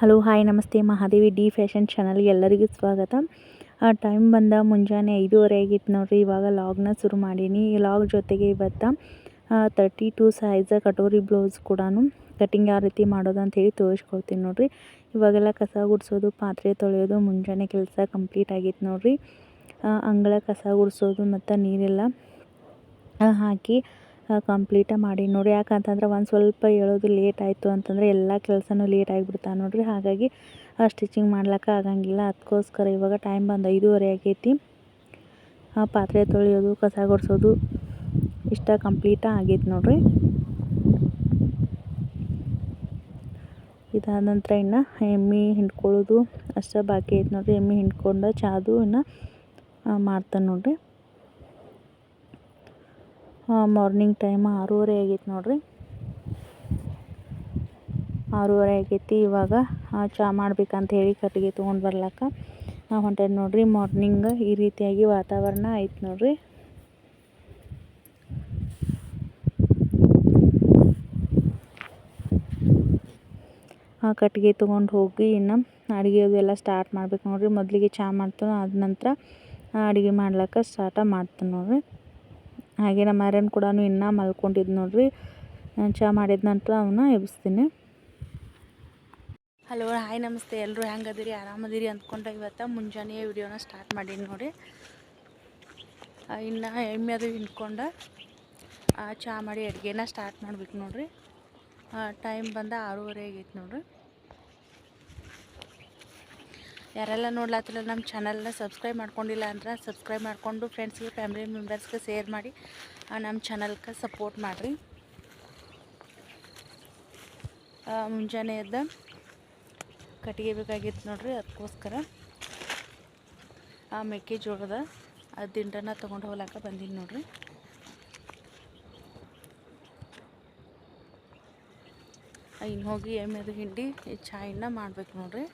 Hello hi ನಮಸ್ತೆ, Mahadevi, D fashion ಚಾನಲ್ಗೆ ಎಲ್ಲರಿಗೂ ಸ್ವಾಗತ. ಟೈಮ್ ಬಂದ ಮುಂಜಾನೆ ಐದೂವರೆ ಆಗಿತ್ತು ನೋಡ್ರಿ, ಇವಾಗ ಲಾಗ್ನ ಶುರು ಮಾಡೀನಿ. ಈ ಲಾಗ್ ಜೊತೆಗೆ ಇವತ್ತು thirty two size katori blouse ಕೂಡ ಕಟಿಂಗ್ ಯಾವ ರೀತಿ ಮಾಡೋದು ಹೇಳಿ ತೋರಿಸ್ಕೊಡ್ತೀನಿ ನೋಡ್ರಿ. ಇವಾಗೆಲ್ಲ ಕಸ ಗುಡಿಸೋದು, ಪಾತ್ರೆ ತೊಳೆಯೋದು, ಮುಂಜಾನೆ ಕೆಲಸ ಕಂಪ್ಲೀಟ್ ಆಗಿತ್ತು ನೋಡ್ರಿ. ಅಂಗಳ ಕಸ ಗುಡಿಸೋದು ಮತ್ತು ನೀರೆಲ್ಲ ಹಾಕಿ ಕಂಪ್ಲೀಟ ಮಾಡಿ ನೋಡಿರಿ ಯಾಕಂತಂದ್ರೆ ಒಂದು ಸ್ವಲ್ಪ ಹೇಳೋದು ಲೇಟ್ ಆಯಿತು ಅಂತಂದರೆ ಎಲ್ಲ ಕೆಲಸನೂ ಲೇಟ್ ಆಗಿಬಿಡ್ತಾವೆ ನೋಡಿರಿ. ಹಾಗಾಗಿ ಸ್ಟಿಚಿಂಗ್ ಮಾಡ್ಲಿಕ್ಕೆ ಆಗಂಗಿಲ್ಲ. ಅದಕ್ಕೋಸ್ಕರ ಇವಾಗ ಟೈಮ್ ಬಂದು ಐದೂವರೆ ಆಗೈತಿ. ಪಾತ್ರೆ ತೊಳೆಯೋದು, ಕಸ ಗುಡಿಸೋದು ಇಷ್ಟ ಕಂಪ್ಲೀಟ ಆಗೈತೆ ನೋಡಿರಿ. ಇದಾದ ನಂತರ ಇನ್ನು ಎಮ್ಮೆ ಹಿಂಡ್ಕೊಳ್ಳೋದು ಅಷ್ಟೇ ಬಾಕಿ ಐತೆ ನೋಡಿರಿ. ಎಮ್ಮೆ ಹಿಂಡ್ಕೊಂಡು ಚಾದು ಇನ್ನು ಮಾಡ್ತಾನೆ ನೋಡ್ರಿ. ಮಾರ್ನಿಂಗ್ ಟೈಮ್ ಆರೂವರೆ ಆಗೈತೆ ನೋಡಿರಿ. ಆರೂವರೆ ಆಗೈತಿ, ಇವಾಗ ಚಹಾ ಮಾಡ್ಬೇಕಂತ ಹೇಳಿ ಕಟ್ಟಿಗೆ ತೊಗೊಂಡು ಬರ್ಲಕ್ಕ. ಹೊಂಟೇನಿ ನೋಡಿರಿ ಮಾರ್ನಿಂಗ್ ಈ ರೀತಿಯಾಗಿ ವಾತಾವರಣ ಐತೆ ನೋಡಿರಿ. ಆ, ಕಟ್ಟಿಗೆ ತೊಗೊಂಡು ಹೋಗಿ ಇನ್ನು ಅಡುಗೆ ಅದೆಲ್ಲ ಸ್ಟಾರ್ಟ್ ಮಾಡ್ಬೇಕು ನೋಡಿರಿ. ಮೊದಲಿಗೆ ಚಹಾ ಮಾಡ್ತಾನೆ ಆದ ನಂತರ ಅಡುಗೆ ಮಾಡ್ಲಿಕ್ಕೆ ಸ್ಟಾರ್ಟ ಮಾಡ್ತಾನೆ ನೋಡ್ರಿ. ಹಾಗೆ ನಮ್ಮ ಆರ್ಯನ್ ಕೂಡ ಇನ್ನೂ ಮಲ್ಕೊಂಡಿದ್ದು ನೋಡ್ರಿ. ಚಹಾ ಮಾಡಿದ ನಂತರ ಅವನ್ನ ಎಬ್ಬಿಸ್ತೀನಿ. ಹಲೋ, ಹಾಯ್, ನಮಸ್ತೆ. ಎಲ್ಲರೂ ಹೆಂಗದಿರಿ? ಆರಾಮದಿರಿ ಅಂದ್ಕೊಂಡೆ ಇವತ್ತು ಮುಂಜಾನೆಯೇ ವಿಡಿಯೋನ ಸ್ಟಾರ್ಟ್ ಮಾಡೀನಿ ನೋಡಿ ಇನ್ನು ಎಮ್ಮೆ ಅದು ಹಿಂಡ್ಕೊಂಡು ಚಹಾ ಮಾಡಿ ಅಡುಗೆನ ಸ್ಟಾರ್ಟ್ ಮಾಡ್ಬೇಕು ನೋಡ್ರಿ. ಟೈಮ್ ಬಂದ ಆರೂವರೆ ಆಗೈತೆ ನೋಡ್ರಿ. ಯಾರೆಲ್ಲ ನೋಡ್ಲಾತಿಲ್ಲ ನಮ್ಮ ಚಾನಲ್ನ ಸಬ್ಸ್ಕ್ರೈಬ್ ಮಾಡ್ಕೊಂಡಿಲ್ಲ ಅಂದ್ರೆ ಸಬ್ಸ್ಕ್ರೈಬ್ ಮಾಡಿಕೊಂಡು ಫ್ರೆಂಡ್ಸ್ಗೆ ಫ್ಯಾಮಿಲಿ ಮೆಂಬರ್ಸ್ಗೆ ಶೇರ್ ಮಾಡಿ ನಮ್ಮ ಚಾನಲ್ಗೆ ಸಪೋರ್ಟ್ ಮಾಡಿರಿ. ಮುಂಜಾನೆ ಎದ್ದ ಕಟ್ಟಿಗೆ ಬೇಕಾಗಿತ್ತು ನೋಡಿರಿ, ಅದಕ್ಕೋಸ್ಕರ. ಆ, ಮೆಕ್ಕೆಜೋಳದ ಆ ದಿಂಡನ್ನ ತೊಗೊಂಡು ಹೋಗ್ಲಾಕ ಬಂದೀನಿ ನೋಡಿರಿ. ಇನ್ನು ಹೋಗಿ ಎಮ್ಮೆದು ಹಿಂಡಿ, ಚಾಯನ್ನ ಮಾಡ್ಬೇಕು ನೋಡ್ರಿ.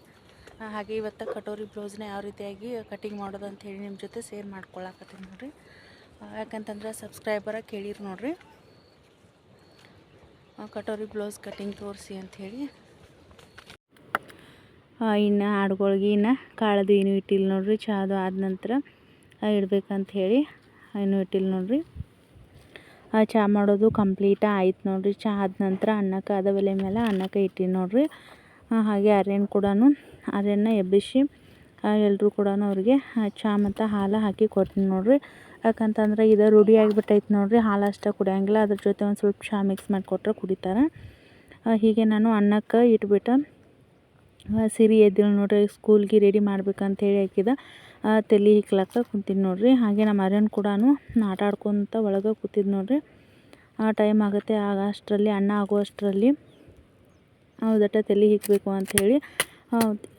ಹಾಗೆ ಇವತ್ತು ಕಟೋರಿ ಬ್ಲೌಸ್ನ ಯಾವ ರೀತಿಯಾಗಿ ಕಟಿಂಗ್ ಮಾಡೋದು ಹೇಳಿ ನಿಮ್ಮ ಜೊತೆ ಶೇರ್ ಮಾಡ್ಕೊಳಕತ್ತೀನಿ ನೋಡಿರಿ. ಯಾಕಂತಂದ್ರೆ ಸಬ್ಸ್ಕ್ರೈಬರ ಕೇಳಿರಿ ನೋಡಿರಿ. ಕಟೋರಿ ಬ್ಲೌಸ್ ಕಟಿಂಗ್ ತೋರಿಸಿ ಅಂಥೇಳಿ ಇನ್ನು ಹಾಡುಗಳಿಗೆ ಇನ್ನು ಕಾಳದು ಏನು ಇಟ್ಟಿಲ್ಲ ನೋಡ್ರಿ, ಚಾದು ಆದ ನಂತರ ಇಡ್ಬೇಕಂತ ಹೇಳಿ ಇಟ್ಟಿಲ್ಲ ನೋಡ್ರಿ. ಚಹಾ ಮಾಡೋದು ಕಂಪ್ಲೀಟ ಆಯ್ತು ನೋಡ್ರಿ ಚಹಾ ಆದ ನಂತರ ಅನ್ನಕ್ಕೆ ಅದ ಒಲೆ ಮೇಲೆ ಅನ್ನಕ್ಕೆ ಇಟ್ಟಿನಿ ನೋಡ್ರಿ. ಹಾಗೆ ಆರ್ಯನ್ ಕೂಡ ಆರ್ಯನ್ನ ಎಬ್ಬಿಸಿ ಎಲ್ಲರೂ ಕೂಡ ಅವ್ರಿಗೆ ಚಹಾ ಮತ್ತು ಹಾಲು ಹಾಕಿ ಕೊಡ್ತೀನಿ ನೋಡಿರಿ. ಯಾಕಂತಂದ್ರೆ ಇದು ರೂಢಿ ಆಗಿಬಿಟ್ಟೈತೆ ನೋಡಿರಿ, ಹಾಲು ಅಷ್ಟೇ ಕುಡಿಯೋಂಗಿಲ್ಲ, ಅದ್ರ ಜೊತೆ ಒಂದು ಸ್ವಲ್ಪ ಚಹಾ ಮಿಕ್ಸ್ ಮಾಡಿಕೊಟ್ರೆ ಕುಡಿತಾರೆ. ಹೀಗೆ ನಾನು ಅನ್ನಕ್ಕೆ ಇಟ್ಬಿಟ್ಟು ಸಿರಿ ಎದ್ದಿಳು ನೋಡ್ರಿ ಸ್ಕೂಲ್ಗೆ ರೆಡಿ ಮಾಡ್ಬೇಕಂತ ಹೇಳಿ ಹಾಕಿದ. ತಲೆ ಹಿಕ್ಲಕ್ಕ ಕುಂತೀನಿ ನೋಡ್ರಿ. ಹಾಗೆ ನಮ್ಮ ಅರ್ಯನ್ ಕೂಡ ಆಟ ಆಡ್ಕೊತ ಒಳಗೆ ಕೂತಿದ್ದು ನೋಡ್ರಿ. ಆ ಟೈಮ್ ಆಗುತ್ತೆ, ಆಗ ಅಷ್ಟರಲ್ಲಿ, ಅನ್ನ ಆಗುವಷ್ಟರಲ್ಲಿ ಹೌದಟ ತಲೆ ಹಿಕ್ಕಬೇಕು ಅಂಥೇಳಿ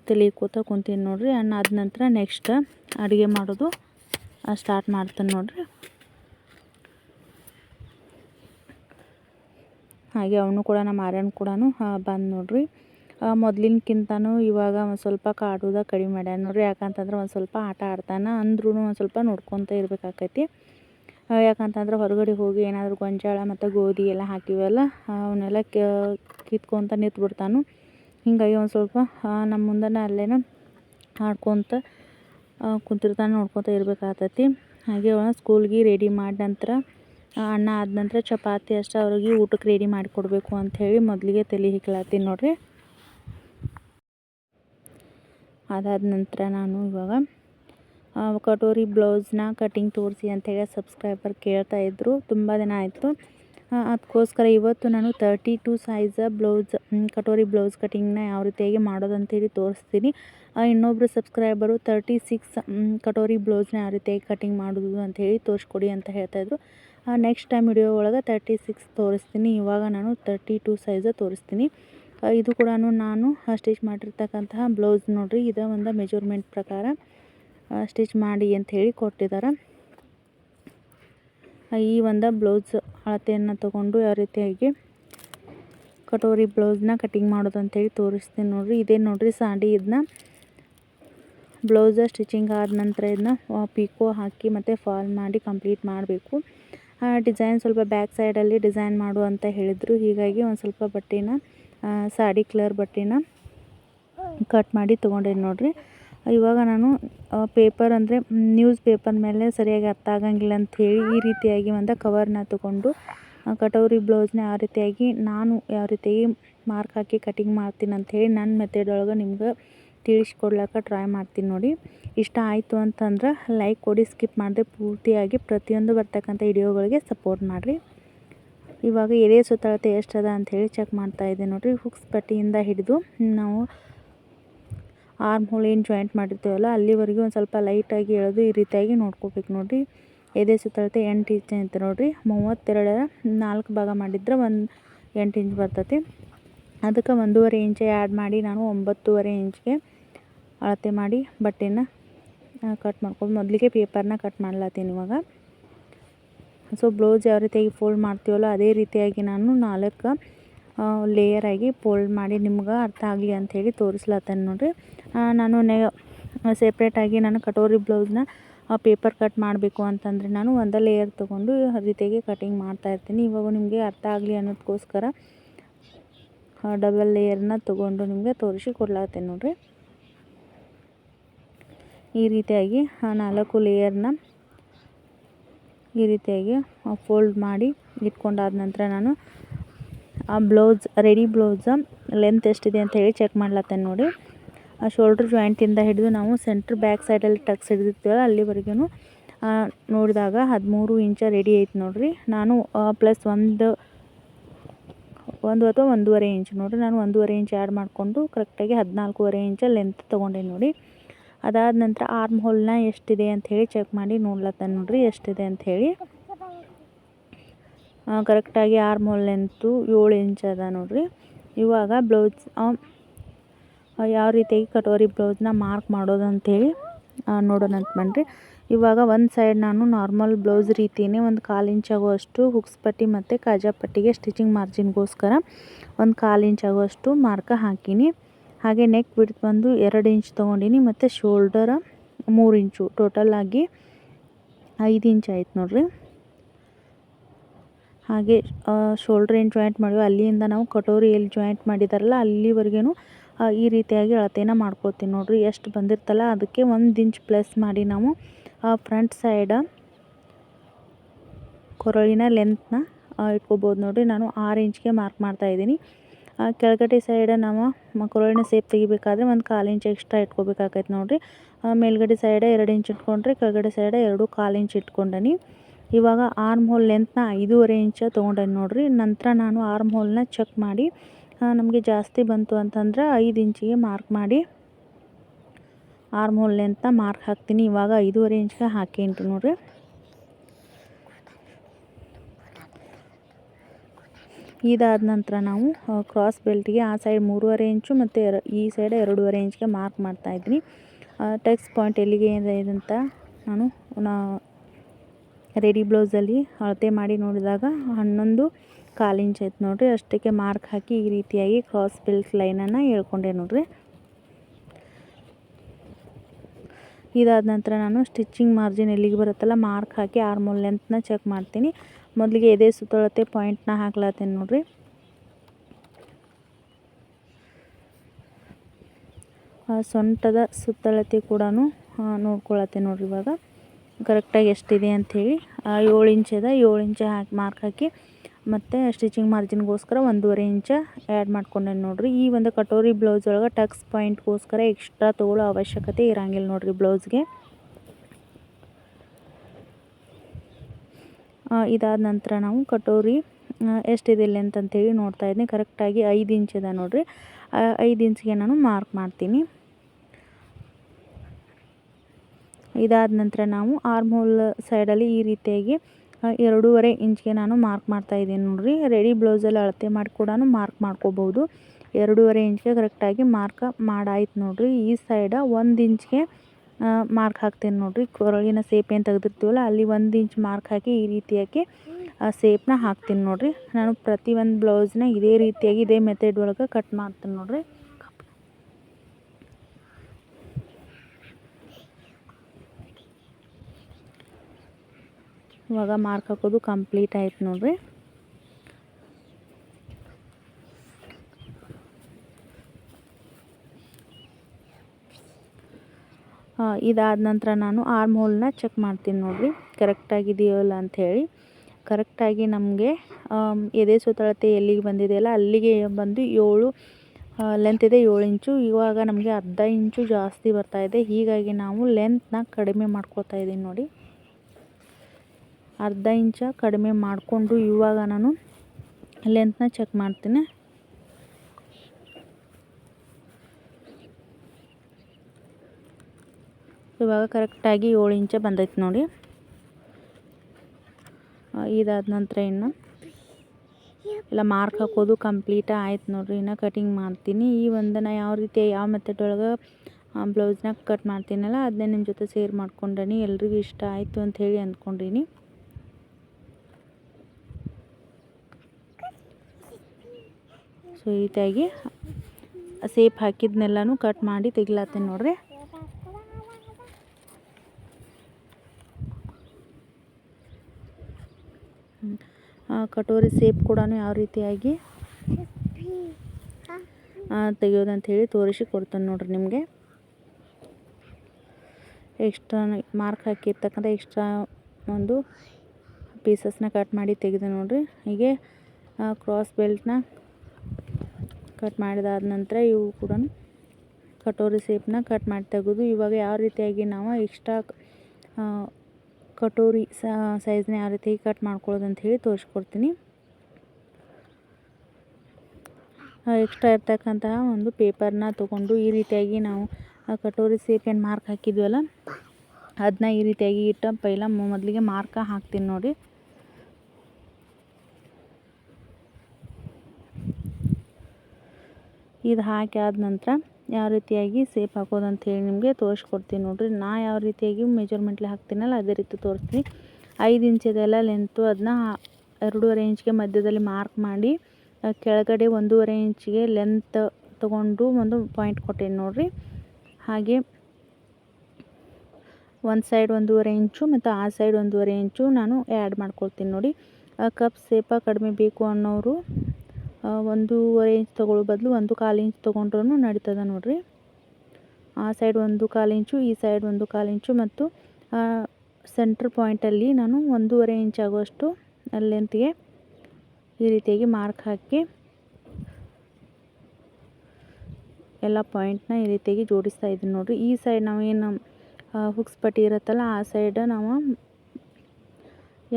ತಲೆ ಹಿಕ್ಕೋತ ಕುಂತೀನಿ ನೋಡಿರಿ. ಅನ್ನ ಆದ ನಂತರ ನೆಕ್ಸ್ಟ್ ಅಡುಗೆ ಮಾಡೋದು ಸ್ಟಾರ್ಟ್ ಮಾಡ್ತಾನೆ ನೋಡಿರಿ. ಹಾಗೆ ಅವನು ಕೂಡ, ನಮ್ಮ ಆರ್ಯನ ಕೂಡ ಬಂದು ನೋಡ್ರಿ. ಮೊದಲಿನಕ್ಕಿಂತನೂ ಇವಾಗ ಒಂದು ಸ್ವಲ್ಪ ಕಾಡೋದ ಕಡಿಮೆ ಮಾಡ್ಯಾನ ನೋಡ್ರಿ. ಯಾಕಂತಂದ್ರೆ ಒಂದು ಸ್ವಲ್ಪ ಆಟ ಆಡ್ತಾನೆ ಅಂದ್ರೂ ಒಂದು ಸ್ವಲ್ಪ ನೋಡ್ಕೊತ ಇರ್ಬೇಕಾಕೈತಿ. ಯಾಕಂತಂದ್ರೆ ಹೊರಗಡೆ ಹೋಗಿ ಏನಾದರೂ ಗೊಂಜಾಳ ಮತ್ತು ಗೋಧಿ ಎಲ್ಲ ಹಾಕಿವಲ್ಲ ಅವನ್ನೆಲ್ಲ ಕಿತ್ಕೊತ ನಿಂತ್ಬಿಡ್ತಾನು. ಹಿಂಗಾಗಿ ಒಂದು ಸ್ವಲ್ಪ ನಮ್ಮ ಮುಂದೆನೇ ಅಲ್ಲೇನ ಆಡ್ಕೊತ ಕುಂತಿರ್ತಾನೆ ನೋಡ್ಕೊತ ಇರಬೇಕಾಗ್ತೈತಿ ಹಾಗೆ ಅವನ ಸ್ಕೂಲ್ಗೆ ರೆಡಿ ಮಾಡಿದ ನಂತರ ಅನ್ನ ಆದ ನಂತರ ಚಪಾತಿ ಅಷ್ಟೇ ಅವ್ರಿಗೆ ಊಟಕ್ಕೆ ರೆಡಿ ಮಾಡಿಕೊಡ್ಬೇಕು ಅಂಥೇಳಿ ಮೊದಲಿಗೆ ತಲೆ ಹಿಕ್ಲಾತೀನಿ ನೋಡ್ರಿ. ಅದಾದ ನಂತರ ನಾನು ಇವಾಗ ಕಟೋರಿ ಬ್ಲೌಸ್ನ ಕಟಿಂಗ್ ತೋರಿಸಿ ಅಂಥೇಳಿ ಸಬ್ಸ್ಕ್ರೈಬರ್ ಕೇಳ್ತಾ ಇದ್ದರು ತುಂಬ ದಿನ ಆಯಿತು. ಅದಕ್ಕೋಸ್ಕರ ಇವತ್ತು ನಾನು thirty two size blouse katori blouse ಕಟಿಂಗ್ನ ಯಾವ ರೀತಿಯಾಗಿ ಮಾಡೋದು ಅಂತೇಳಿ ತೋರಿಸ್ತೀನಿ ಇನ್ನೊಬ್ಬರು ಸಬ್ಸ್ಕ್ರೈಬರು ತರ್ಟಿ ಸಿಕ್ಸ್ ಕಟೋರಿ ಬ್ಲೌಸ್ನ ಯಾವ ರೀತಿಯಾಗಿ ಕಟಿಂಗ್ ಮಾಡೋದು ಅಂಥೇಳಿ ತೋರಿಸ್ಕೊಡಿ ಅಂತ ಹೇಳ್ತಾಯಿದ್ರು ನೆಕ್ಸ್ಟ್ ಟೈಮ್ ವಿಡಿಯೋ ಒಳಗೆ ತರ್ಟಿ ಸಿಕ್ಸ್ ತೋರಿಸ್ತೀನಿ. ಇವಾಗ ನಾನು ತರ್ಟಿ ಟು ಸೈಜ ತೋರಿಸ್ತೀನಿ. ಇದು ಕೂಡ ನಾನು ಸ್ಟಿಚ್ ಮಾಡಿರ್ತಕ್ಕಂತಹ ಬ್ಲೌಸ್ ನೋಡಿರಿ, ಇದೇ ಒಂದು ಮೆಜರ್ಮೆಂಟ್ ಪ್ರಕಾರ ಸ್ಟಿಚ್ ಮಾಡಿ ಅಂತ ಹೇಳಿ ಕೊಟ್ಟಿದ್ದಾರೆ ಈ ಒಂದು ಬ್ಲೌಸ್ ಅಳತೆಯನ್ನು ತಗೊಂಡು ಯಾವ ರೀತಿಯಾಗಿ ಕಟೋರಿ ಬ್ಲೌಸ್ನ ಕಟಿಂಗ್ ಮಾಡೋದು ಅಂತೇಳಿ ತೋರಿಸ್ತೀನಿ ನೋಡಿರಿ. ಇದೇ ನೋಡಿರಿ ಸಾಡಿ ಇದನ್ನ ಬ್ಲೌಸ ಸ್ಟಿಚಿಂಗ್ ಆದ ನಂತರ ಇದನ್ನ ಪಿಕೋ ಹಾಕಿ ಮತ್ತು ಫಾಲ್ ಮಾಡಿ ಕಂಪ್ಲೀಟ್ ಮಾಡಬೇಕು. ಡಿಸೈನ್ ಸ್ವಲ್ಪ ಬ್ಯಾಕ್ ಸೈಡಲ್ಲಿ ಡಿಸೈನ್ ಮಾಡು ಅಂತ ಹೇಳಿದರು. ಹೀಗಾಗಿ ಒಂದು ಸ್ವಲ್ಪ ಬಟ್ಟೆನ ಸಾಡಿ ಕಲರ್ ಬಟ್ಟೆನ ಕಟ್ ಮಾಡಿ ತೊಗೊಂಡೇನಿ ನೋಡಿರಿ. ಇವಾಗ ನಾನು ಪೇಪರ್ ಅಂದರೆ ನ್ಯೂಸ್ ಪೇಪರ್ ಮೇಲೆ ಸರಿಯಾಗಿ ಅರ್ಥ ಆಗಂಗಿಲ್ಲ ಅಂಥೇಳಿ ಈ ರೀತಿಯಾಗಿ ಒಂದು ಕವರ್ನ ತೊಗೊಂಡು ಕಟೋರಿ ಬ್ಲೌಸ್ನ ಯಾವ ರೀತಿಯಾಗಿ ನಾನು ಯಾವ ರೀತಿಯಾಗಿ ಮಾರ್ಕ್ ಹಾಕಿ ಕಟಿಂಗ್ ಮಾಡ್ತೀನಿ ಅಂಥೇಳಿ ನನ್ನ ಮೆಥಡ್ ಒಳಗೆ ನಿಮ್ಗೆ ತಿಳಿಸ್ಕೊಡ್ಲಿಕ್ಕೆ ಟ್ರೈ ಮಾಡ್ತೀನಿ ನೋಡಿ. ಇಷ್ಟ ಆಯಿತು ಅಂತಂದ್ರೆ ಲೈಕ್ ಕೊಡಿ ಸ್ಕಿಪ್ ಮಾಡದೆ ಪೂರ್ತಿಯಾಗಿ ಪ್ರತಿಯೊಂದು ಬರ್ತಕ್ಕಂಥ ವಿಡಿಯೋಗಳಿಗೆ ಸಪೋರ್ಟ್ ಮಾಡಿರಿ. ಇವಾಗ ಎದೆ ಸುತ್ತಳತೆ ಎಷ್ಟದ ಅಂಥೇಳಿ ಚೆಕ್ ಮಾಡ್ತಾ ಇದ್ದೀನಿ ನೋಡಿರಿ. ಹುಕ್ಸ್ ಪಟ್ಟಿಯಿಂದ ಹಿಡಿದು ನಾವು ಆರ್ಮ್ ಹೋಲ್ ಏನು ಜಾಯಿಂಟ್ ಮಾಡಿರ್ತೀವಲ್ಲ, ಅಲ್ಲಿವರೆಗೂ ಒಂದು ಸ್ವಲ್ಪ ಲೈಟಾಗಿ ಎಳೆದು ಈ ರೀತಿಯಾಗಿ ನೋಡ್ಕೋಬೇಕು ನೋಡಿರಿ. ಎದೆ ಸುತ್ತಳತೆ ಎಂಟು ಇಂಚ್ ಅಂತ ನೋಡಿರಿ. ಮೂವತ್ತೆರಡರ ನಾಲ್ಕು ಭಾಗ ಮಾಡಿದ್ರೆ ಒಂದು ಎಂಟು ಇಂಚ್ ಬರ್ತೈತಿ. ಅದಕ್ಕೆ ಒಂದೂವರೆ ಇಂಚ್ ಆ್ಯಡ್ ಮಾಡಿ ನಾನು ಒಂಬತ್ತೂವರೆ ಇಂಚ್ಗೆ ಅಳತೆ ಮಾಡಿ ಬಟ್ಟೆನ ಕಟ್ ಮಾಡ್ಕೊಂಡು ಮೊದಲಿಗೆ ಪೇಪರ್ನ ಕಟ್ ಮಾಡ್ಲತ್ತೀನಿ ಇವಾಗ. ಸೊ ಬ್ಲೌಸ್ ಯಾವ ರೀತಿಯಾಗಿ ಫೋಲ್ಡ್ ಮಾಡ್ತೀವಲ್ಲ, ಅದೇ ರೀತಿಯಾಗಿ ನಾನು ನಾಲ್ಕು ಲೇಯರಾಗಿ ಫೋಲ್ಡ್ ಮಾಡಿ ನಿಮ್ಗೆ ಅರ್ಥ ಆಗಲಿ ಅಂಥೇಳಿ ತೋರಿಸ್ಲತ್ತೇನೆ ನೋಡಿರಿ. ನಾನು ನೆ ಸೆಪ್ರೇಟಾಗಿ ನಾನು ಕಟೋರಿ ಬ್ಲೌಸ್ನ ಪೇಪರ್ ಕಟ್ ಮಾಡಬೇಕು ಅಂತಂದರೆ ನಾನು ಒಂದು ಲೇಯರ್ ತೊಗೊಂಡು ರೀತಿಯಾಗಿ ಕಟಿಂಗ್ ಮಾಡ್ತಾಯಿರ್ತೀನಿ ಇವಾಗ ನಿಮಗೆ ಅರ್ಥ ಆಗಲಿ ಅನ್ನೋದಕ್ಕೋಸ್ಕರ ಡಬಲ್ ಲೇಯರ್ನ ತೊಗೊಂಡು ನಿಮಗೆ ತೋರಿಸಿ ಕೊಡ್ಲಾತ್ತೇನೆ ನೋಡಿರಿ. ಈ ರೀತಿಯಾಗಿ ನಾಲ್ಕು ಲೇಯರ್ನ ಈ ರೀತಿಯಾಗಿ ಫೋಲ್ಡ್ ಮಾಡಿ ಇಟ್ಕೊಂಡಾದ ನಂತರ ನಾನು ಆ ಬ್ಲೌಸ್, ರೆಡಿ ಬ್ಲೌಸ್ ಲೆಂತ್ ಎಷ್ಟಿದೆ ಅಂತ ಹೇಳಿ ಚೆಕ್ ಮಾಡ್ಲತ್ತೇನೆ ನೋಡಿ. ಆ ಶೋಲ್ಡ್ರ್ ಜಾಯಿಂಟಿಂದ ಹಿಡಿದು ನಾವು ಸೆಂಟ್ರ್ ಬ್ಯಾಕ್ ಸೈಡಲ್ಲಿ ಟಕ್ಸ್ ಹಿಡಿದಿರ್ತೀವಲ್ಲ ಅಲ್ಲಿವರೆಗೂ ನೋಡಿದಾಗ ಹದಿಮೂರು ಇಂಚ ರೆಡಿ ಐತೆ ನೋಡಿರಿ. ನಾನು ಪ್ಲಸ್ ಒಂದು ಒಂದು ಅಥವಾ ಒಂದೂವರೆ ಇಂಚ್ ನೋಡಿರಿ. ನಾನು ಒಂದೂವರೆ ಇಂಚ್ ಆ್ಯಡ್ ಮಾಡಿಕೊಂಡು ಕರೆಕ್ಟಾಗಿ ಹದಿನಾಲ್ಕೂವರೆ ಇಂಚ ಲೆಂತ್ ತೊಗೊಂಡೆ ನೋಡಿ. ಅದಾದ ನಂತರ ಆರ್ಮ್ ಹೋಲ್ನ ಎಷ್ಟಿದೆ ಅಂಥೇಳಿ ಚೆಕ್ ಮಾಡಿ ನೋಡ್ಲತ್ತೇನೆ ನೋಡಿರಿ, ಎಷ್ಟಿದೆ ಅಂಥೇಳಿ ಕರೆಕ್ಟಾಗಿ ಆರ್ಮ್ ಹೋಲ್ ಲೆಂತು ಏಳು ಇಂಚ್ ಅದ ನೋಡಿರಿ. ಇವಾಗ ಬ್ಲೌಸ್ ಯಾವ ರೀತಿಯಾಗಿ ಕಟೋರಿ ಬ್ಲೌಸ್ನ ಮಾರ್ಕ್ ಮಾಡೋದು ಅಂಥೇಳಿ ನೋಡೋಣ ಅಂತ ಬನ್ನಿರಿ ಇವಾಗ ಒಂದು ಸೈಡ್ ನಾನು ನಾರ್ಮಲ್ ಬ್ಲೌಸ್ ರೀತಿಯೇ ಒಂದು ಕಾಲು ಇಂಚ್ ಆಗುವಷ್ಟು ಹುಕ್ಸ್ ಪಟ್ಟಿ ಮತ್ತು ಕಾಜಾ ಪಟ್ಟಿಗೆ ಸ್ಟಿಚಿಂಗ್ ಮಾರ್ಜಿನ್ಗೋಸ್ಕರ ಒಂದು ಕಾಲು ಇಂಚ್ ಆಗುವಷ್ಟು ಮಾರ್ಕ ಹಾಕೀನಿ. ಹಾಗೆ ನೆಕ್ ಬಿಡ್ತು ಬಂದು ಎರಡು ಇಂಚ್ ತೊಗೊಂಡಿನಿ ಮತ್ತು ಶೋಲ್ಡರ ಮೂರು ಇಂಚು ಟೋಟಲ್ ಆಗಿ ಐದು ಇಂಚ್ ಆಯ್ತು ನೋಡಿರಿ. ಹಾಗೆ ಶೋಲ್ಡ್ರ್ ಏನು ಜಾಯಿಂಟ್ ಮಾಡಿದ್ವಿ ಅಲ್ಲಿಂದ ನಾವು ಕಟೋರಿ ಎಲ್ಲಿ ಜಾಯಿಂಟ್ ಮಾಡಿದಾರಲ್ಲ ಅಲ್ಲಿವರೆಗೇನು ಈ ರೀತಿಯಾಗಿ ಅಳತೆನ ಮಾಡ್ಕೊಳ್ತೀನಿ ನೋಡಿರಿ. ಎಷ್ಟು ಬಂದಿರ್ತಲ್ಲ ಅದಕ್ಕೆ ಒಂದು ಇಂಚ್ ಪ್ಲಸ್ ಮಾಡಿ ನಾವು ಫ್ರಂಟ್ ಸೈಡ ಕೊರಳಿನ ಲೆಂತ್ನ ಇಟ್ಕೋಬೋದು ನೋಡಿರಿ. ನಾನು ಆರು ಇಂಚ್ಗೆ ಮಾರ್ಕ್ ಮಾಡ್ತಾಯಿದ್ದೀನಿ ಕೆಳಗಡೆ ಸೈಡ ನಾವು ಕೊರಳಿನ ಸೇಪ್ ತೆಗಿಬೇಕಾದ್ರೆ ಒಂದು ಕಾಲು ಇಂಚ್ ಎಕ್ಸ್ಟ್ರಾ ಇಟ್ಕೋಬೇಕಾಗೈತೆ ನೋಡಿರಿ. ಮೇಲ್ಗಡೆ ಸೈಡ ಎರಡು ಇಂಚ್ ಇಟ್ಕೊಂಡ್ರೆ, ಕೆಳಗಡೆ ಸೈಡ ಎರಡು ಕಾಲು ಇಂಚ್ ಇಟ್ಕೊಂಡನಿ. ಇವಾಗ ಆರ್ಮ್ ಹೋಲ್ ಲೆಂತ್ನ ಐದೂವರೆ ಇಂಚ ತೊಗೊಂಡೆ ನೋಡಿರಿ. ನಂತರ ನಾನು ಆರ್ಮ್ ಹೋಲ್ನ ಚೆಕ್ ಮಾಡಿ ನಮಗೆ ಜಾಸ್ತಿ ಬಂತು ಅಂತಂದ್ರೆ ಐದು ಇಂಚಿಗೆ ಮಾರ್ಕ್ ಮಾಡಿ ಆರ್ಮ್ ಹೋಲ್ ಲೆಂತ್ನ ಮಾರ್ಕ್ ಹಾಕ್ತೀನಿ. ಇವಾಗ ಐದೂವರೆ ಇಂಚ್ಗೆ ಹಾಕೇನ್ರಿ ನೋಡಿರಿ. ಇದಾದ ನಂತರ ನಾವು ಕ್ರಾಸ್ ಬೆಲ್ಟ್ಗೆ ಆ ಸೈಡ್ ಮೂರುವರೆ ಇಂಚು ಮತ್ತು ಎರ, ಈ ಸೈಡ್ ಎರಡೂವರೆ ಇಂಚ್ಗೆ ಮಾರ್ಕ್ ಮಾಡ್ತಾಯಿದ್ದೀನಿ ಟೆಕ್ಸ್ ಪಾಯಿಂಟ್ ಎಲ್ಲಿಗೆ ಇದೆ ಅಂತ ನಾನು ರೆಡಿ ಬ್ಲೌಸಲ್ಲಿ ಅಳತೆ ಮಾಡಿ ನೋಡಿದಾಗ ಹನ್ನೊಂದು ಕಾಲು ಇಂಚ್ ಐತೆ ನೋಡಿರಿ. ಅಷ್ಟಕ್ಕೆ ಮಾರ್ಕ್ ಹಾಕಿ ಈ ರೀತಿಯಾಗಿ ಕ್ರಾಸ್ ಬೆಲ್ಟ್ ಲೈನನ್ನು ಹೇಳ್ಕೊಂಡೆ ನೋಡಿರಿ. ಇದಾದ ನಂತರ ನಾನು ಸ್ಟಿಚಿಂಗ್ ಮಾರ್ಜಿನ್ ಎಲ್ಲಿಗೆ ಬರುತ್ತಲ್ಲ ಮಾರ್ಕ್ ಹಾಕಿ ಆರ್ಮೋಲ್ ಲೆಂತ್ನ ಚೆಕ್ ಮಾಡ್ತೀನಿ. ಮೊದಲಿಗೆ ಎದೆ ಸುತ್ತಳತೆ ಪಾಯಿಂಟ್ನ ಹಾಕ್ಲತ್ತೇನೆ ನೋಡಿರಿ. ಸೊಂಟದ ಸುತ್ತಳತೆ ಕೂಡ ನೋಡ್ಕೊಳತ್ತೆ ನೋಡಿರಿ ಇವಾಗ. ಕರೆಕ್ಟಾಗಿ ಎಷ್ಟಿದೆ ಅಂಥೇಳಿ ಏಳು ಇಂಚ್ ಇದೆ. ಏಳು ಇಂಚ್ ಹಾಕಿ ಮಾರ್ಕ್ ಹಾಕಿ, ಮತ್ತು ಸ್ಟಿಚಿಂಗ್ ಮಾರ್ಜಿನ್ಗೋಸ್ಕರ ಒಂದೂವರೆ ಇಂಚ ಆ್ಯಡ್ ಮಾಡ್ಕೊಂಡೆ ನೋಡಿರಿ. ಈ ಒಂದು ಕಟೋರಿ ಬ್ಲೌಸ್ ಒಳಗೆ ಟಕ್ಸ್ ಪಾಯಿಂಟ್ಗೋಸ್ಕರ ಎಕ್ಸ್ಟ್ರಾ ತೊಗೊಳ್ಳೋ ಅವಶ್ಯಕತೆ ಇರಂಗಿಲ್ಲ ನೋಡಿರಿ ಬ್ಲೌಸ್ಗೆ ಇದಾದ ನಂತರ ನಾವು ಕಟೋರಿ ಎಷ್ಟಿದೆ ಇಲ್ಲ ಅಂತೇಳಿ ನೋಡ್ತಾ ಇದ್ದೀನಿ ಕರೆಕ್ಟಾಗಿ ಐದು ಇಂಚ್ ಇದೆ ನೋಡಿರಿ. ಐದು ಇಂಚ್ಗೆ ನಾನು ಮಾರ್ಕ್ ಮಾಡ್ತೀನಿ. ಇದಾದ ನಂತರ ನಾವು ಆರ್ಮ್ ಹೋಲ್ ಸೈಡಲ್ಲಿ ಈ ರೀತಿಯಾಗಿ ಎರಡೂವರೆ ಇಂಚ್ಗೆ ನಾನು ಮಾರ್ಕ್ ಮಾಡ್ತಾ ಇದ್ದೀನಿ ನೋಡಿರಿ. ರೆಡಿ ಬ್ಲೌಸಲ್ಲಿ ಅಳತೆ ಮಾಡಿ ಕೂಡ ಮಾರ್ಕ್ ಮಾಡ್ಕೋಬೋದು. ಎರಡೂವರೆ ಇಂಚ್ಗೆ ಕರೆಕ್ಟಾಗಿ ಮಾರ್ಕ್ ಮಾಡಾಯ್ತು ನೋಡಿರಿ. ಈ ಸೈಡ ಒಂದು ಇಂಚ್ಗೆ ಮಾರ್ಕ್ ಹಾಕ್ತೀನಿ ನೋಡಿರಿ. ಕೊರಳಿನ ಸೇಪ್ ಏನು ತೆಗೆದಿರ್ತೀವಲ್ಲ, ಅಲ್ಲಿ ಒಂದು ಇಂಚ್ ಮಾರ್ಕ್ ಹಾಕಿ ಈ ರೀತಿಯಾಗಿ ಸೇಪ್ನ ಹಾಕ್ತೀನಿ ನೋಡಿರಿ. ನಾನು ಪ್ರತಿ ಒಂದು ಬ್ಲೌಸ್ನ ಇದೇ ರೀತಿಯಾಗಿ ಇದೇ ಮೆಥಡ್ ಒಳಗೆ ಕಟ್ ಮಾಡ್ತೀನಿ ನೋಡಿರಿ. ಇವಾಗ ಮಾರ್ಕ್ ಹಾಕೋದು ಕಂಪ್ಲೀಟ್ ಆಯ್ತು ನೋಡ್ರಿ. ಇದಾದ ನಂತರ ನಾನು ಆರ್ಮ್ ಹೋಲ್ನ ಚೆಕ್ ಮಾಡ್ತೀನಿ ನೋಡಿರಿ. ಕರೆಕ್ಟಾಗಿದೆಯೋ ಇಲ್ಲ ಅಂಥೇಳಿ ಕರೆಕ್ಟಾಗಿ ನಮಗೆ ಎದೆ ಸುತ್ತಳತೆ ಎಲ್ಲಿಗೆ ಬಂದಿದೆಯಲ್ಲ ಅಲ್ಲಿಗೆ ಬಂದು ಏಳು ಲೆಂತ್ ಇದೆ ಏಳು ಇಂಚು. ಇವಾಗ ನಮಗೆ ಅರ್ಧ ಇಂಚು ಜಾಸ್ತಿ ಬರ್ತಾಯಿದೆ ಹೀಗಾಗಿ ನಾವು ಲೆಂತ್ನ ಕಡಿಮೆ ಮಾಡ್ಕೋತಾ ಇದ್ದೀನಿ ನೋಡಿ. ಅರ್ಧ ಇಂಚ ಕಡಿಮೆ ಮಾಡಿಕೊಂಡು ಇವಾಗ ನಾನು ಲೆಂತ್ನ ಚೆಕ್ ಮಾಡ್ತೀನಿ. ಇವಾಗ ಕರೆಕ್ಟಾಗಿ ಏಳು ಇಂಚ ಬಂದೈತೆ ನೋಡಿ. ಇದಾದ ನಂತರ ಇನ್ನು ಎಲ್ಲ ಮಾರ್ಕ್ ಹಾಕೋದು ಕಂಪ್ಲೀಟ ಆಯ್ತು ನೋಡಿರಿ. ಇನ್ನು ಕಟಿಂಗ್ ಮಾಡ್ತೀನಿ. ಈ ಒಂದನ್ನು ಯಾವ ರೀತಿ, ಯಾವ ಮೆಥಡ್ ಒಳಗೆ ಬ್ಲೌಸ್ನ ಕಟ್ ಮಾಡ್ತೀನಲ್ಲ ಅದನ್ನೇ ನಿಮ್ಮ ಜೊತೆ ಶೇರ್ ಮಾಡ್ಕೊಂಡೀನಿ ಎಲ್ರಿಗೂ ಇಷ್ಟ ಆಯಿತು ಅಂತ ಹೇಳಿ ಅಂದ್ಕೊಂಡೀನಿ ಸೊ ಈ ರೀತಿಯಾಗಿ ಸೇಪ್ ಹಾಕಿದ್ನೆಲ್ಲನೂ ಕಟ್ ಮಾಡಿ ತೆಗಿಲತ್ತೇನೆ ನೋಡ್ರಿ. ಕಟೋರಿ ಸೇಪ್ ಕೂಡ ಯಾವ ರೀತಿಯಾಗಿ ತೆಗೆಯೋದಂತ ಹೇಳಿ ತೋರಿಸಿ ಕೊಡ್ತೇನೆ ನೋಡ್ರಿ ನಿಮಗೆ. ಎಕ್ಸ್ಟ್ರಾ ಮಾರ್ಕ್ ಹಾಕಿರ್ತಕ್ಕಂಥ ಎಕ್ಸ್ಟ್ರಾ ಒಂದು ಪೀಸಸ್ನ ಕಟ್ ಮಾಡಿ ತೆಗೆದು ನೋಡ್ರಿ. ಹೀಗೆ ಕ್ರಾಸ್ ಬೆಲ್ಟ್ನ ಕಟ್ ಮಾಡಿದಾದ ನಂತರ ಇವು ಕೂಡ ಕಟೋರಿ ಸೇಪ್ನ ಕಟ್ ಮಾಡಿ ತೆಗೆದು ಇವಾಗ ಯಾವ ರೀತಿಯಾಗಿ ನಾವು ಎಕ್ಸ್ಟ್ರಾ ಕಟೋರಿ ಸೈಜ್ನ ಯಾವ ರೀತಿಯಾಗಿ ಕಟ್ ಮಾಡ್ಕೊಳ್ಳೋದು ಅಂತ ಹೇಳಿ ತೋರಿಸ್ಕೊಡ್ತೀನಿ. ಎಕ್ಸ್ಟ್ರಾ ಇರ್ತಕ್ಕಂತಹ ಒಂದು ಪೇಪರ್ನ ತೊಗೊಂಡು ಈ ರೀತಿಯಾಗಿ ನಾವು ಕಟೋರಿ ಸೇಪ್ ಏನು ಮಾರ್ಕ್ ಹಾಕಿದ್ವಲ್ಲ ಅದನ್ನ ಈ ರೀತಿಯಾಗಿ ಇಟ್ಟ ಪೈಲ ಮೊದಲಿಗೆ ಮಾರ್ಕ ಹಾಕ್ತೀನಿ ನೋಡಿ. ಇದು ಹಾಕಿ ಆದ ನಂತರ ಯಾವ ರೀತಿಯಾಗಿ ಸೇಪ್ ಹಾಕೋದು ಅಂತ ಹೇಳಿ ನಿಮಗೆ ತೋರಿಸ್ಕೊಡ್ತೀನಿ ನೋಡಿರಿ. ನಾ ಯಾವ ರೀತಿಯಾಗಿ ಮೆಜರ್ಮೆಂಟ್ಲಿ ಹಾಕ್ತೀನಲ್ಲ ಅದೇ ರೀತಿ ತೋರಿಸ್ತೀನಿ. ಐದು ಇಂಚದೆಲ್ಲ ಲೆಂತು ಅದನ್ನ ಎರಡೂವರೆ ಇಂಚ್ಗೆ ಮಧ್ಯದಲ್ಲಿ ಮಾರ್ಕ್ ಮಾಡಿ ಕೆಳಗಡೆ ಒಂದೂವರೆ ಇಂಚಿಗೆ ಲೆಂತ್ ತೊಗೊಂಡು ಒಂದು ಪಾಯಿಂಟ್ ಕೊಟ್ಟೇನೆ ನೋಡಿರಿ. ಹಾಗೆ ಒಂದು ಸೈಡ್ ಒಂದೂವರೆ ಇಂಚು ಮತ್ತು ಆ ಸೈಡ್ ಒಂದೂವರೆ ಇಂಚು ನಾನು ಆ್ಯಡ್ ಮಾಡ್ಕೊಳ್ತೀನಿ ನೋಡಿ. ಕಪ್ ಸೇಪ ಕಡಿಮೆ ಬೇಕು ಅನ್ನೋರು ಒಂದೂವರೆ ಇಂಚ್ ತೊಗೊಳ್ಳೋ ಬದಲು ಒಂದು ಕಾಲು ಇಂಚ್ ತೊಗೊಂಡ್ರೂ ನಡೀತದೆ ನೋಡಿರಿ. ಆ ಸೈಡ್ ಒಂದು ಕಾಲು ಇಂಚು ಈ ಸೈಡ್ ಒಂದು ಕಾಲು ಇಂಚು ಮತ್ತು ಸೆಂಟ್ರ್ ಪಾಯಿಂಟಲ್ಲಿ ನಾನು ಒಂದೂವರೆ ಇಂಚ್ ಆಗುವಷ್ಟು ಲೆಂತ್ಗೆ ಈ ರೀತಿಯಾಗಿ ಮಾರ್ಕ್ ಹಾಕಿ ಎಲ್ಲ ಪಾಯಿಂಟ್ನ ಈ ರೀತಿಯಾಗಿ ಜೋಡಿಸ್ತಾ ಇದ್ದೀನಿ ನೋಡಿರಿ. ಈ ಸೈಡ್ ನಾವು ಏನು ಹುಕ್ಸ್ ಪಟ್ಟಿ ಇರುತ್ತಲ್ಲ, ಆ ಸೈಡ್ ನಾವು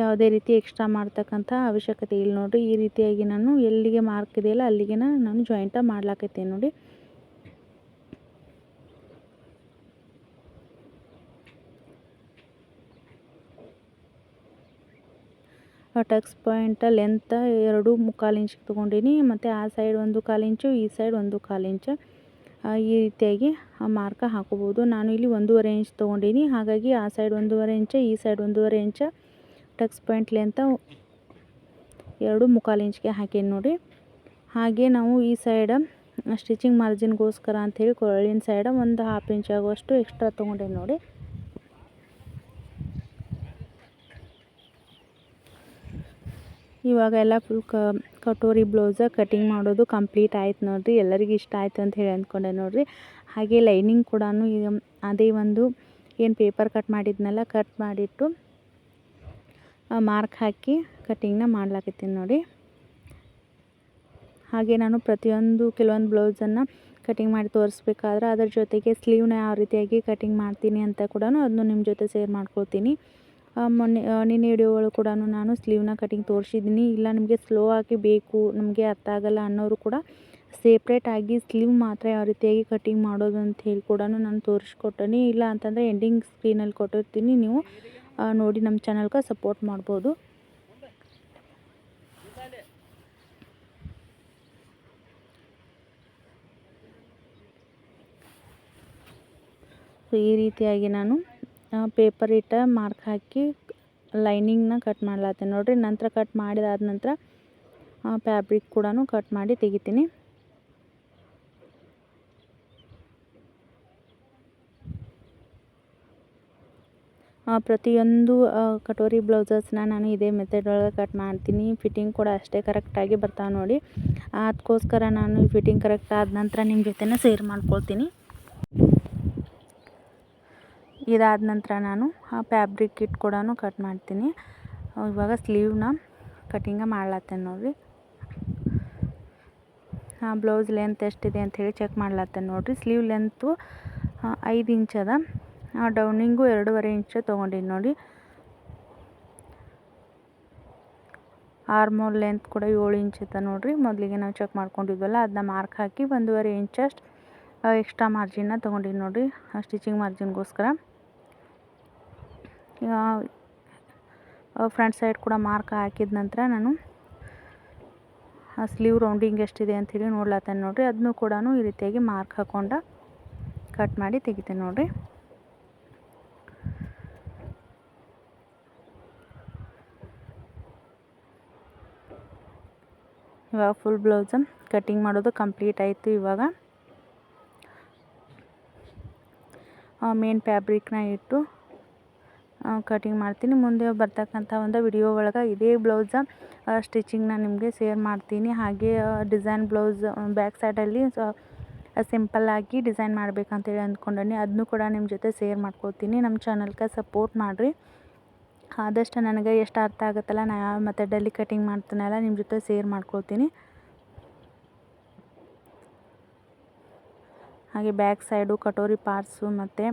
ಯಾವುದೇ ರೀತಿ ಎಕ್ಸ್ಟ್ರಾ ಮಾಡ್ತಕ್ಕಂಥ ಅವಶ್ಯಕತೆ ಇಲ್ಲ ನೋಡಿರಿ. ಈ ರೀತಿಯಾಗಿ ನಾನು ಎಲ್ಲಿಗೆ ಮಾರ್ಕ್ ಇದೆಯಲ್ಲ ಅಲ್ಲಿಗೆ ನಾನು ಜಾಯಿಂಟ ಮಾಡ್ಲಾಕತ್ತೀನಿ ನೋಡಿ ಟಕ್ಸ್ ಪಾಯಿಂಟ ಲೆಂತ್ ಎರಡು ಮುಕ್ಕಾಲು ಇಂಚಿಗೆ ತೊಗೊಂಡಿನಿ. ಮತ್ತು ಆ ಸೈಡ್ ಒಂದು ಕಾಲು ಇಂಚು ಈ ಸೈಡ್ ಒಂದು ಕಾಲು ಇಂಚು ಈ ರೀತಿಯಾಗಿ ಮಾರ್ಕ ಹಾಕೋಬೋದು ನಾನು ಇಲ್ಲಿ ಒಂದೂವರೆ ಇಂಚ್ ತೊಗೊಂಡಿನಿ. ಹಾಗಾಗಿ ಆ ಸೈಡ್ ಒಂದೂವರೆ ಇಂಚ ಈ ಸೈಡ್ ಒಂದೂವರೆ ಇಂಚ ಟಕ್ಸ್ ಪಾಯಿಂಟ್ಲಿ ಅಂತ ಎರಡು ಮುಕ್ಕಾಲು ಇಂಚ್ಗೆ ಹಾಕೀನಿ ನೋಡಿ. ಹಾಗೆ ನಾವು ಈ ಸೈಡ ಸ್ಟಿಚಿಂಗ್ ಮಾರ್ಜಿನ್ಗೋಸ್ಕರ ಅಂಥೇಳಿ ಕೊರಳಿನ ಸೈಡ ಒಂದು ಹಾಫ್ ಇಂಚ್ ಆಗುವಷ್ಟು ಎಕ್ಸ್ಟ್ರಾ ತೊಗೊಂಡೇನಿ ನೋಡಿ. ಇವಾಗ ಎಲ್ಲ ಫುಲ್ ಕ, ಕಟೋರಿ ಬ್ಲೌಸ ಕಟಿಂಗ್ ಮಾಡೋದು ಕಂಪ್ಲೀಟ್ ಆಯ್ತು ನೋಡಿರಿ. ಎಲ್ಲರಿಗೂ ಇಷ್ಟ ಆಯಿತು ಅಂತ ಹೇಳಿ ಅಂದ್ಕೊಂಡೆ ನೋಡಿರಿ. ಹಾಗೆ ಲೈನಿಂಗ್ ಕೂಡ ಅದೇ ಒಂದು ಏನು ಪೇಪರ್ ಕಟ್ ಮಾಡಿದ್ನಲ್ಲ ಕಟ್ ಮಾಡಿಟ್ಟು ಮಾರ್ಕ್ ಹಾಕಿ ಕಟ್ಟಿಂಗ್ನ ಮಾಡ್ಲಾಕತ್ತೀನಿ ನೋಡಿ. ಹಾಗೆ ನಾನು ಪ್ರತಿಯೊಂದು ಕೆಲವೊಂದು ಬ್ಲೌಸನ್ನು ಕಟ್ಟಿಂಗ್ ಮಾಡಿ ತೋರಿಸ್ಬೇಕಾದ್ರೆ ಅದ್ರ ಜೊತೆಗೆ ಸ್ಲೀವ್ನ ಯಾವ ರೀತಿಯಾಗಿ ಕಟಿಂಗ್ ಮಾಡ್ತೀನಿ ಅಂತ ಕೂಡ ಅದನ್ನು ನಿಮ್ಮ ಜೊತೆ ಸೇರ್ ಮಾಡ್ಕೊಳ್ತೀನಿ. ಮೊನ್ನೆ ನಿನ್ನೆ ವಿಡಿಯೋ ಒಳಗೆ ಕೂಡ ನಾನು ಸ್ಲೀವ್ನ ಕಟಿಂಗ್ ತೋರಿಸಿದ್ದೀನಿ. ಇಲ್ಲ, ನಿಮಗೆ ಸ್ಲೋ ಆಗಿ ಬೇಕು, ನಮಗೆ ಅರ್ಥ ಆಗಲ್ಲ ಅನ್ನೋರು ಕೂಡ ಸೇಪ್ರೇಟಾಗಿ ಸ್ಲೀವ್ ಮಾತ್ರ ಯಾವ ರೀತಿಯಾಗಿ ಕಟಿಂಗ್ ಮಾಡೋದು ಅಂತ ಹೇಳಿ ಕೂಡ ನಾನು ತೋರಿಸ್ಕೊಟ್ಟೀನಿ. ಇಲ್ಲ ಅಂತಂದರೆ ಎಂಡಿಂಗ್ ಸ್ಕ್ರೀನಲ್ಲಿ ಕೊಟ್ಟಿರ್ತೀನಿ ನೀವು. ನೋಡಿ ನಮ್ಮ ಚಾನಲ್ಗೆ ಸಪೋರ್ಟ್ ಮಾಡ್ಬೋದು. ಈ ರೀತಿಯಾಗಿ ನಾನು ಪೇಪರ್ ಇಟ್ಟ ಮಾರ್ಕ್ ಹಾಕಿ ಲೈನಿಂಗ್ನ ಕಟ್ ಮಾಡ್ಲಾತೀನಿ ನೋಡಿರಿ ನಂತರ ಕಟ್ ಮಾಡಿದಾದ ನಂತರ ಫ್ಯಾಬ್ರಿಕ್ ಕೂಡ ಕಟ್ ಮಾಡಿ ತೆಗಿತೀನಿ. ಪ್ರತಿಯೊಂದು ಕಟೋರಿ ಬ್ಲೌಸಸ್ನ ನಾನು ಇದೇ ಮೆಥಡ್ ಒಳಗೆ ಕಟ್ ಮಾಡ್ತೀನಿ. ಫಿಟ್ಟಿಂಗ್ ಕೂಡ ಅಷ್ಟೇ ಕರೆಕ್ಟಾಗಿ ಬರ್ತಾವೆ ನೋಡಿ. ಅದಕ್ಕೋಸ್ಕರ ನಾನು ಫಿಟ್ಟಿಂಗ್ ಕರೆಕ್ಟ್ ಆದ ನಂತರ ನಿಮ್ಮ ಜೊತೆನೇ ಸೇರ್ ಮಾಡ್ಕೊಳ್ತೀನಿ. ಇದಾದ ನಂತರ ನಾನು ಆ ಫ್ಯಾಬ್ರಿಕ್ ಕಿಟ್ ಕೂಡ ಕಟ್ ಮಾಡ್ತೀನಿ. ಇವಾಗ ಸ್ಲೀವ್ನ ಕಟಿಂಗ ಮಾಡ್ಲತ್ತೇನೆ ನೋಡಿರಿ. ಬ್ಲೌಸ್ ಲೆಂತ್ ಎಷ್ಟಿದೆ ಅಂಥೇಳಿ ಚೆಕ್ ಮಾಡ್ಲತ್ತೇನೆ ನೋಡಿರಿ. ಸ್ಲೀವ್ ಲೆಂತು ಐದು ಇಂಚ್ ಅದ ಡೌನಿಂಗು ಎರಡೂವರೆ ಇಂಚು ತೊಗೊಂಡಿನಿ ನೋಡಿ. ಆರ್ಮೋಲ್ ಲೆಂತ್ ಕೂಡ ಏಳು ಇಂಚ್ ಇತ್ತ ನೋಡಿರಿ. ಮೊದಲಿಗೆ ನಾವು ಚೆಕ್ ಮಾಡ್ಕೊಂಡಿದ್ವಲ್ಲ ಅದನ್ನ ಮಾರ್ಕ್ ಹಾಕಿ ಒಂದೂವರೆ ಇಂಚಷ್ಟು ಎಕ್ಸ್ಟ್ರಾ ಮಾರ್ಜಿನ್ನ ತೊಗೊಂಡಿನಿ ನೋಡಿರಿ ಸ್ಟಿಚಿಂಗ್ ಮಾರ್ಜಿನ್ಗೋಸ್ಕರ ಫ್ರಂಟ್ ಸೈಡ್ ಕೂಡ ಮಾರ್ಕ್ ಹಾಕಿದ ನಂತರ ನಾನು ಸ್ಲೀವ್ ರೌಂಡಿಂಗ್ ಎಷ್ಟಿದೆ ಅಂಥೇಳಿ ನೋಡ್ಲತ್ತೇನೆ ನೋಡಿರಿ. ಅದನ್ನು ಕೂಡ ಈ ರೀತಿಯಾಗಿ ಮಾರ್ಕ್ ಹಾಕ್ಕೊಂಡು ಕಟ್ ಮಾಡಿ ತೆಗಿತೇನೆ ನೋಡಿರಿ. ಇವಾಗ ಫುಲ್ ಬ್ಲೌಸ್ ಕಟ್ಟಿಂಗ್ ಮಾಡೋದು ಕಂಪ್ಲೀಟ್ ಆಯಿತು ಇವಾಗ. ಮೇನ್ ಫ್ಯಾಬ್ರಿಕ್ನ ಇಟ್ಟು ಕಟಿಂಗ್ ಮಾಡ್ತೀನಿ. ಮುಂದೆ ಬರ್ತಕ್ಕಂಥ ಒಂದು ವಿಡಿಯೋ ಒಳಗೆ ಇದೇ ಬ್ಲೌಸ ಸ್ಟಿಚಿಂಗ್ನ ನಿಮಗೆ ಶೇರ್ ಮಾಡ್ತೀನಿ. ಹಾಗೆ ಡಿಸೈನ್ ಬ್ಲೌಸ್ ಬ್ಯಾಕ್ ಸೈಡಲ್ಲಿ ಸಿಂಪಲ್ಲಾಗಿ ಡಿಸೈನ್ ಮಾಡಬೇಕಂತೇಳಿ ಅಂದ್ಕೊಂಡೀನಿ. ಅದನ್ನು ಕೂಡ ನಿಮ್ಮ ಜೊತೆ ಶೇರ್ ಮಾಡ್ಕೊಳ್ತೀನಿ ನಮ್ಮ ಚಾನಲ್ಗೆ ಸಪೋರ್ಟ್ ಮಾಡಿರಿ. ಆದಷ್ಟು ನನಗೆ ಎಷ್ಟು ಅರ್ಥ ಆಗುತ್ತಲ್ಲ, ನಾ ಮತ್ತು ಮೆಥಡಲ್ಲಿ ಕಟಿಂಗ್ ಮಾಡ್ತೀನಲ್ಲ ನಿಮ್ಮ ಜೊತೆ ಸೇರ್ ಮಾಡ್ಕೊಳ್ತೀನಿ. ಹಾಗೆ ಬ್ಯಾಕ್ ಸೈಡು ಕಟೋರಿ ಪಾರ್ಟ್ಸು ಮತ್ತು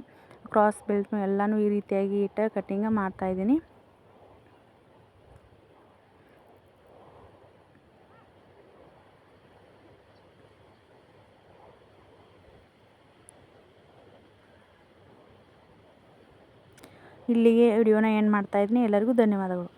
ಕ್ರಾಸ್ ಬೆಲ್ಟ್ನು ಎಲ್ಲನೂ ಈ ರೀತಿಯಾಗಿ ಇಟ್ಟು ಕಟಿಂಗ ಮಾಡ್ತಾಯಿದ್ದೀನಿ ಇಲ್ಲಿಗೆ ವಿಡಿಯೋನ ಎಂಡ್ ಮಾಡ್ತಾಯಿದ್ದೀನಿ ಎಲ್ಲರಿಗೂ ಧನ್ಯವಾದಗಳು.